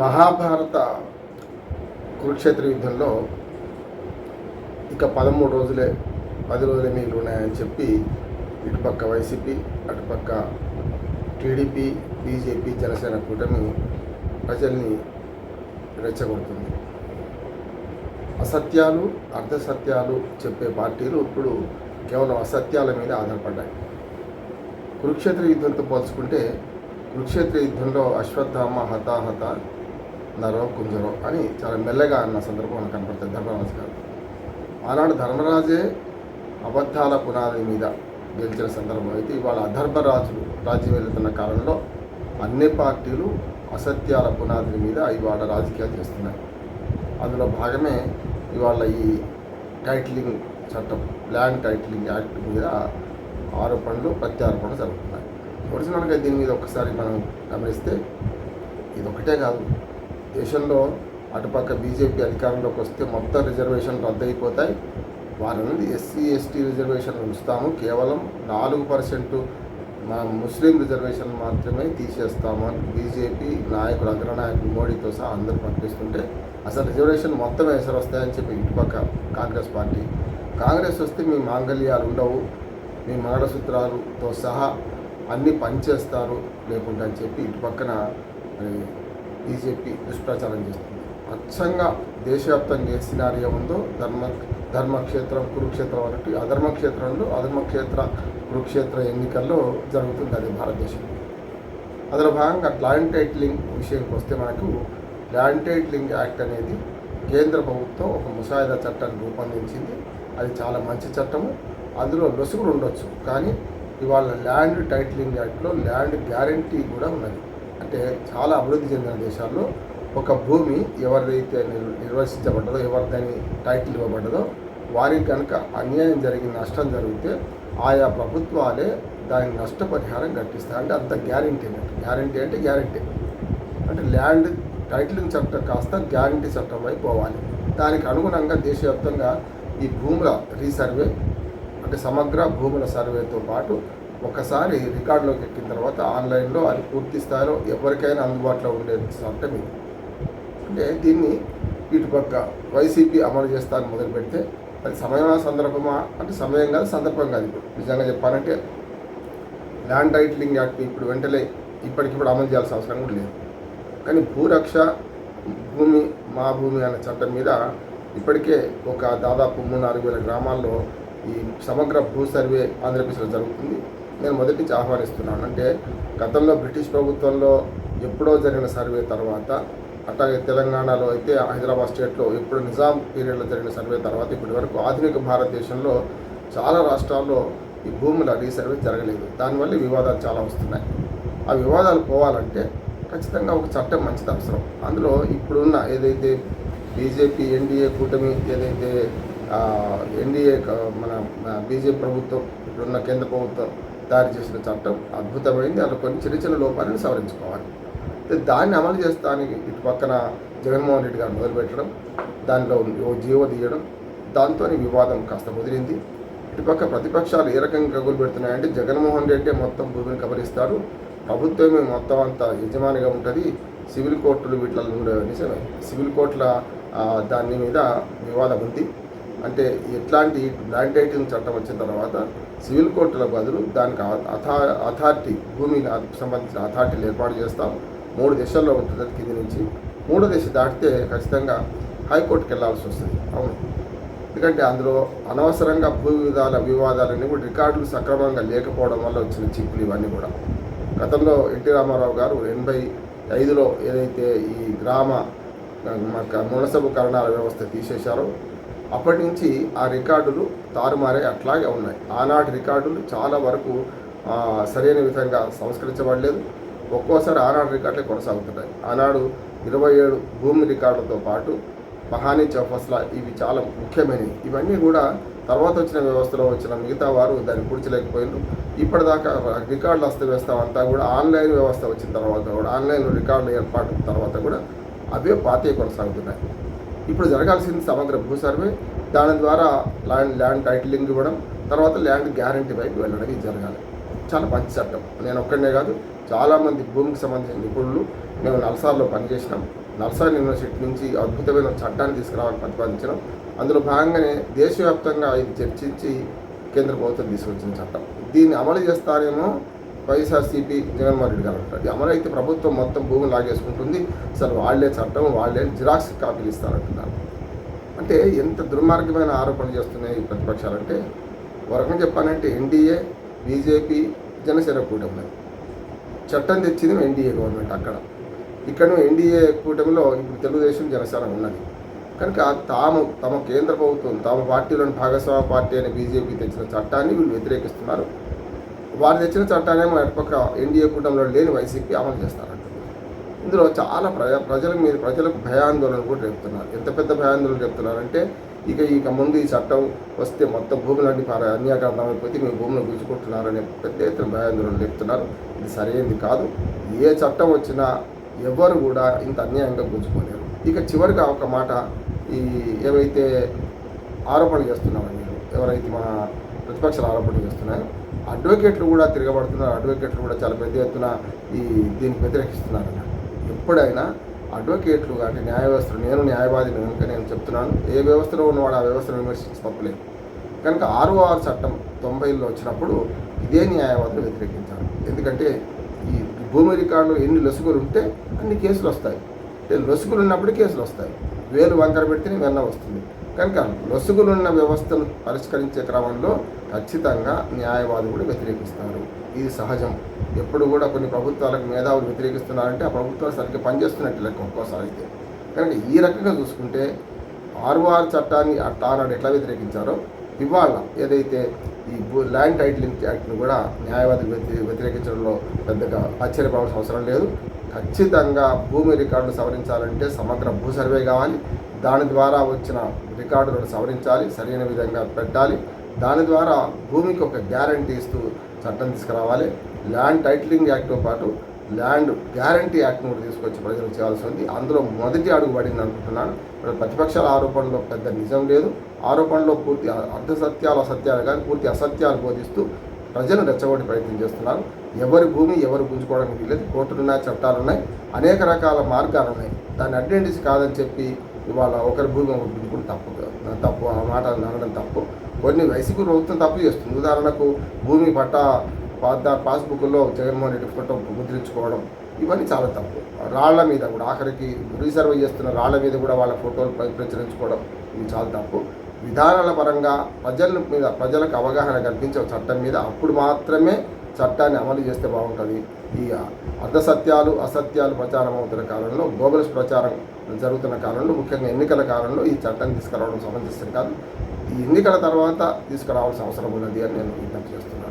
మహాభారత కురుక్షేత్ర యుద్ధంలో ఇక పదమూడు రోజులే పది రోజులే మిగిలి ఉన్నాయని చెప్పి ఇటుపక్క వైసీపీ అటుపక్క టీడీపీ బీజేపీ జనసేన కూటమి ప్రజల్ని రెచ్చగొడుతుంది. అసత్యాలు అర్ధసత్యాలు చెప్పే పార్టీలు ఇప్పుడు కేవలం అసత్యాల మీద ఆధారపడ్డాయి. కురుక్షేత్ర యుద్ధంతో పోల్చుకుంటే కురుక్షేత్ర యుద్ధంలో అశ్వత్థామ హతాహత నరో కుంజరో అని చాలా మెల్లగా అన్న సందర్భం మనకు కనపడుతుంది ధర్మరాజు గారు. ఆనాడు ధర్మరాజే అబద్ధాల పునాది మీద గెలిచిన సందర్భం. అయితే ఇవాళ అధర్మరాజులు రాజ్యం వెళుతున్న కాలంలో అన్ని పార్టీలు అసత్యాల పునాది మీద ఇవాళ రాజకీయాలు చేస్తున్నాయి. అందులో భాగమే ఇవాళ ఈ టైటిలింగ్ చట్టం ల్యాండ్ టైటిలింగ్ యాక్ట్ మీద ఆరోపణలు ప్రత్యారోపణలు జరుగుతున్నాయి. ఒరిజినల్గా దీని మీద ఒకసారి మనం గమనిస్తే ఇది కాదు. దేశంలో అటుపక్క బీజేపీ అధికారంలోకి వస్తే మొత్తం రిజర్వేషన్ రద్దయిపోతాయి. వారన్నది ఎస్సీ ఎస్టీ రిజర్వేషన్ ఉంచుతాము. కేవలం నాలుగు పర్సెంట్ మా ముస్లిం రిజర్వేషన్ మాత్రమే తీసేస్తాము అని బీజేపీ నాయకుడు అగ్రనాయకులు మోడీతో సహా అందరూ ప్రకటిస్తుంటే అసలు రిజర్వేషన్ మొత్తం ఎసరు వస్తాయని చెప్పి ఇటుపక్క కాంగ్రెస్ పార్టీ. కాంగ్రెస్ వస్తే మీ మాంగళ్యాలు ఉండవు. మీ మంగళసూత్రాలతో సహా అన్నీ పనిచేస్తారు లేకుండా అని చెప్పి ఇటు పక్కన బీజేపీ దుష్ప్రచారం చేస్తుంది. అచ్చంగా దేశవ్యాప్తంగా ఏ సినారియో ఉందో ధర్మ ధర్మక్షేత్రం కురుక్షేత్రం అన్నట్టు అధర్మక్షేత్రంలో అధర్మక్షేత్ర కురుక్షేత్ర ఎన్నికల్లో జరుగుతుంది అది భారతదేశం. అందులో భాగంగా ల్యాండ్ టైటిలింగ్ విషయంకి వస్తే మనకు ల్యాండ్ టైటిలింగ్ యాక్ట్ అనేది కేంద్ర ప్రభుత్వం ఒక ముసాయిదా చట్టాన్ని రూపొందించింది. అది చాలా మంచి చట్టము. అందులో లొసుగులు ఉండొచ్చు. కానీ ఇవాళ ల్యాండ్ టైటిలింగ్ యాక్ట్లో ల్యాండ్ గ్యారంటీ కూడా ఉన్నది. అంటే చాలా అభివృద్ధి చెందిన దేశాల్లో ఒక భూమి ఎవరిదైతే నిర్- ఎవరి ఎవరిదని టైటిల్ ఇవ్వబడ్డదో వారికి కనుక అన్యాయం జరిగిన నష్టం జరిగితే ఆయా ప్రభుత్వాలే దాని నష్టపరిహారం కట్టిస్తాయి. అంటే అంత గ్యారంటీ అన్నట్టు గ్యారంటీ అంటే గ్యారంటీ. అంటే ల్యాండ్ టైటిలింగ్ చట్టం కాస్త గ్యారంటీ చట్టం వైపు పోవాలి. దానికి అనుగుణంగా దేశవ్యాప్తంగా ఈ భూముల రీసర్వే అంటే సమగ్ర భూముల సర్వేతో పాటు ఒకసారి రికార్డులోకి ఎక్కిన తర్వాత ఆన్లైన్లో అది పూర్తి స్థాయిలో ఎవరికైనా అందుబాటులో ఉండే చట్టం మీరు అంటే దీన్ని ఇటుపక్క వైసీపీ అమలు చేస్తాను మొదలు పెడితే అది సమయమా సందర్భమా? అంటే సమయం కాదు సందర్భం కాదు ఇప్పుడు. నిజంగా చెప్పాలంటే ల్యాండ్ టైటిలింగ్ యాక్ట్ ఇప్పుడు వెంటనే ఇప్పటికిప్పుడు అమలు చేయాల్సిన అవసరం కూడా లేదు. కానీ భూరక్ష భూమి మా భూమి అనే చట్టం మీద ఇప్పటికే ఒక దాదాపు మూడు నాలుగు వేల గ్రామాల్లో ఈ సమగ్ర భూ సర్వే ఆంధ్రప్రదేశ్లో జరుగుతుంది. నేను మొదటి నుంచి ఆహ్వానిస్తున్నాను. అంటే గతంలో బ్రిటిష్ ప్రభుత్వంలో ఎప్పుడో జరిగిన సర్వే తర్వాత అట్లాగే తెలంగాణలో అయితే హైదరాబాద్ స్టేట్లో ఇప్పుడు నిజాం పీరియడ్లో జరిగిన సర్వే తర్వాత ఇప్పటి వరకు ఆధునిక భారతదేశంలో చాలా రాష్ట్రాల్లో ఈ భూముల రీసర్వే జరగలేదు. దానివల్ల వివాదాలు చాలా వస్తున్నాయి. ఆ వివాదాలు పోవాలంటే ఖచ్చితంగా ఒక చట్టం మంచిది అవసరం. అందులో ఇప్పుడున్న ఏదైతే బీజేపీ ఎన్డీఏ కూటమి ఏదైతే ఎన్డీఏ మన బీజేపీ ప్రభుత్వం ఇప్పుడున్న కేంద్ర ప్రభుత్వం తయారు చేసిన చట్టం అద్భుతమైంది. అందులో కొన్ని చిన్న చిన్న లోపాలను సవరించుకోవాలి. దాన్ని అమలు చేస్తానికి ఇటు పక్కన జగన్మోహన్ రెడ్డి గారు మొదలుపెట్టడం దానిలో ఓ జీవో తీయడం దాంతో వివాదం కాస్త ముదిరింది. ఇటుపక్క ప్రతిపక్షాలు ఏ రకంగా కగులు పెడుతున్నాయంటే జగన్మోహన్ రెడ్డి మొత్తం భూమిని కబలిస్తారు ప్రభుత్వమే మొత్తం అంతా యజమానిగా ఉంటుంది. సివిల్ కోర్టులు వీటిలో ఉండే నిజమే. సివిల్ కోర్టుల దాని మీద వివాదం ఉంది. అంటే ఎట్లాంటి ల్యాండ్ టైటిలింగ్ చట్టం వచ్చిన తర్వాత సివిల్ కోర్టుల బదులు దానికి అథా అథారిటీ భూమికి సంబంధించిన అథారిటీలు ఏర్పాటు చేస్తాం. మూడు దశల్లో ఉంటుంది కింది నుంచి. మూడో దశ దాటితే ఖచ్చితంగా హైకోర్టుకి వెళ్ళాల్సి వస్తుంది. అవును. ఎందుకంటే అందులో అనవసరంగా భూ వివాదాల వివాదాలన్నీ కూడా రికార్డులు సక్రమంగా లేకపోవడం వల్ల వచ్చిన చిక్కులు ఇవన్నీ కూడా. గతంలో ఎన్టీ రామారావు గారు ఎనభై ఐదులో ఏదైతే ఈ గ్రామ మన మునసబు కరణాల వ్యవస్థ తీసేశారో అప్పటి నుంచి ఆ రికార్డులు తారుమారే అట్లాగే ఉన్నాయి. ఆనాటి రికార్డులు చాలా వరకు సరైన విధంగా సంస్కరించబడలేదు. ఒక్కోసారి ఆనాడు రికార్డులే కొనసాగుతున్నాయి. ఆనాడు ఇరవై ఏడు భూమి రికార్డులతో పాటు మహానీ చౌఫస్లా ఇవి చాలా ముఖ్యమైనవి. ఇవన్నీ కూడా తర్వాత వచ్చిన వ్యవస్థలో వచ్చిన మిగతా వారు దాన్ని పూడ్చలేకపోయినారు ఇప్పటిదాకా రికార్డులు అస్తవ్యస్తం అంతా కూడా ఆన్లైన్ వ్యవస్థ వచ్చిన తర్వాత కూడా ఆన్లైన్లో రికార్డులు ఏర్పాటు తర్వాత కూడా అవే పాతే కొనసాగుతున్నాయి. ఇప్పుడు జరగాల్సింది సమగ్ర భూ సర్వే. దాని ద్వారా ల్యాండ్ ల్యాండ్ టైటిలింగ్ ఇవ్వడం తర్వాత ల్యాండ్ గ్యారంటీ వైపు వెళ్ళడం ఇది జరగాలి. చాలా మంచి చట్టం. నేను ఒక్కడనే కాదు చాలామంది భూమికి సంబంధించిన నిపుణులు మేము నల్సార్లో పనిచేసినాం. నర్సాన్ యూనివర్సిటీ నుంచి అద్భుతమైన చట్టాన్ని తీసుకురావాలని ప్రతిపాదించడం అందులో భాగంగానే దేశవ్యాప్తంగా ఇది చర్చించి కేంద్ర ప్రభుత్వం తీసుకొచ్చిన చట్టం. దీన్ని అమలు చేస్తారేమో వైఎస్ఆర్సీపీ జగన్మోహన్ రెడ్డి గారు అంటారు. ఇది ప్రభుత్వం మొత్తం భూమిని లాగేసుకుంటుంది అసలు వాళ్ళే చట్టం వాళ్ళే జిరాక్స్ కాపీలు ఇస్తారంటున్నారు. అంటే ఎంత దుర్మార్గమైన ఆరోపణలు చేస్తున్నాయి ప్రతిపక్షాలంటే ఒక రకంగా ఎన్డీఏ బీజేపీ జనసేన కూటమి చట్టం తెచ్చింది ఎన్డీఏ గవర్నమెంట్ అక్కడ. ఇక్కడ ఎన్డీఏ కూటమిలో ఇప్పుడు తెలుగుదేశం జనసేన ఉన్నది. కనుక తాము తమ కేంద్ర ప్రభుత్వం తమ పార్టీలోని భాగస్వామ్య పార్టీ అనే బీజేపీ తెచ్చిన చట్టాన్ని వీళ్ళు వ్యతిరేకిస్తున్నారు. వారు తెచ్చిన చట్టాన్ని అటుపక్క ఎన్డీఏ కూటమిలో లేని వైసీపీ అమలు చేస్తారంట. ఇందులో చాలా ప్రజ ప్రజల మీద ప్రజలకు భయాందోళన కూడా రేపుతున్నారు. ఎంత పెద్ద భయాందోళన రేపుతున్నారంటే ఇక ఇక ముందు ఈ చట్టం వస్తే మొత్తం భూములన్నీ పార అన్యాకరణం అయిపోతే మీ భూములు గుంజుకుంటున్నారనే పెద్ద ఎత్తున భయాందోళన రేపుతున్నారు. ఇది సరైనది కాదు. ఏ చట్టం వచ్చినా ఎవరు కూడా ఇంత అన్యాయంగా గుంజుకోలేరు ఇక చివరిగా ఒక మాట ఈ ఏవైతే ఆరోపణలు చేస్తున్నామని ఎవరైతే మన ప్రతిపక్షాలు ఆరోపణలు చేస్తున్నాయి. అడ్వకేట్లు కూడా తిరగబడుతున్నారు. అడ్వకేట్లు కూడా చాలా పెద్ద ఎత్తున ఈ దీనికి వ్యతిరేకిస్తున్నారు ఎప్పుడైనా అడ్వకేట్లు అంటే న్యాయ వ్యవస్థలు నేను న్యాయవాదిని కనుక నేను చెప్తున్నాను ఏ వ్యవస్థలో ఉన్నవాడు ఆ వ్యవస్థను విమర్శించి తప్పలేదు. కనుక ఆర్ఓఆర్ ఆరు చట్టం తొంభైలో వచ్చినప్పుడు ఇదే న్యాయవాదులు వ్యతిరేకించారు. ఎందుకంటే ఈ భూమి రికార్డులు ఎన్ని లొసుగులు ఉంటే అన్ని కేసులు వస్తాయి. లొసుగులు ఉన్నప్పుడు కేసులు వస్తాయి. వేలు వంకర పెడితేనే వెన్న వస్తుంది. కనుక లొసుగులున్న వ్యవస్థను పరిష్కరించే క్రమంలో ఖచ్చితంగా న్యాయవాదులు కూడా వ్యతిరేకిస్తారు. ఇది సహజం. ఎప్పుడు కూడా కొన్ని ప్రభుత్వాలకు మేధావులు వ్యతిరేకిస్తున్నారంటే ఆ ప్రభుత్వాలు సరిగ్గా పనిచేస్తున్నట్టు లెక్క ఒక్కోసారి అయితే. కనుక ఈ రకంగా చూసుకుంటే ఆర్వార్ చట్టాన్ని అట్లా ఆనాడు ఎట్లా వ్యతిరేకించారో ఇవాళ ఏదైతే ఈ భూ ల్యాండ్ టైటిలింగ్ యాక్ట్ను కూడా న్యాయవాదులు వ్యతి వ్యతిరేకించడంలో పెద్దగా ఆశ్చర్యపోవాల్సిన అవసరం లేదు. ఖచ్చితంగా భూమి రికార్డులు సవరించాలంటే సమగ్ర భూ సర్వే కావాలి. దాని ద్వారా వచ్చిన రికార్డులను సవరించాలి సరైన విధంగా పెట్టాలి. దాని ద్వారా భూమికి ఒక గ్యారంటీ ఇస్తూ చట్టం తీసుకురావాలి. ల్యాండ్ టైటిలింగ్ యాక్ట్తో పాటు ల్యాండ్ గ్యారంటీ యాక్ట్ను కూడా తీసుకొచ్చి ప్రజలకు చేయాల్సి ఉంది. అందులో మొదటి అడుగు పడింది అనుకుంటున్నాను. ఇప్పుడు ప్రతిపక్షాల ఆరోపణలో పెద్ద నిజం లేదు. ఆరోపణలో పూర్తి అర్ధసత్యాలు అసత్యాలు కానీ పూర్తి అసత్యాలు బోధిస్తూ ప్రజలు రెచ్చగొట్టి ప్రయత్నం చేస్తున్నారు. ఎవరి భూమి ఎవరు గుంజుకోవడానికి వీలేదు కోర్టులు ఉన్నాయి చట్టాలు ఉన్నాయి అనేక రకాల మార్గాలు ఉన్నాయి దాన్ని అడ్వాంటేజ్ కాదని చెప్పి ఇవాళ ఒకరి భూమి ఒకటి కూడా తప్పు తప్పు ఆ మాట అనడం తప్పు. కొన్ని వైసీపీ ప్రభుత్వం తప్పు చేస్తుంది. ఉదాహరణకు భూమి పట్టా పాత పాస్బుక్లో జగన్మోహన్ రెడ్డి ఫోటో ముద్రించుకోవడం ఇవన్నీ చాలా తప్పు. రాళ్ళ మీద కూడా ఆఖరికి రీసర్వ్ చేస్తున్న రాళ్ళ మీద కూడా వాళ్ళ ఫోటోలు ప్రచురించుకోవడం ఇది చాలా తప్పు. విధానాల పరంగా ప్రజల మీద ప్రజలకు అవగాహన కల్పించే చట్టం మీద అప్పుడు మాత్రమే చట్టాన్ని అమలు చేస్తే బాగుంటుంది. ఈ అర్ధసత్యాలు అసత్యాలు ప్రచారం అవుతున్న కాలంలో గోబల్స్ ప్రచారం జరుగుతున్న కాలంలో ముఖ్యంగా ఎన్నికల కాలంలో ఈ చట్టాన్ని తీసుకురావడం సమంజసం కాదు. ఈ ఎన్నికల తర్వాత తీసుకురావాల్సిన అవసరం ఉన్నది అని నేను విజ్ఞప్తి చేస్తున్నాను.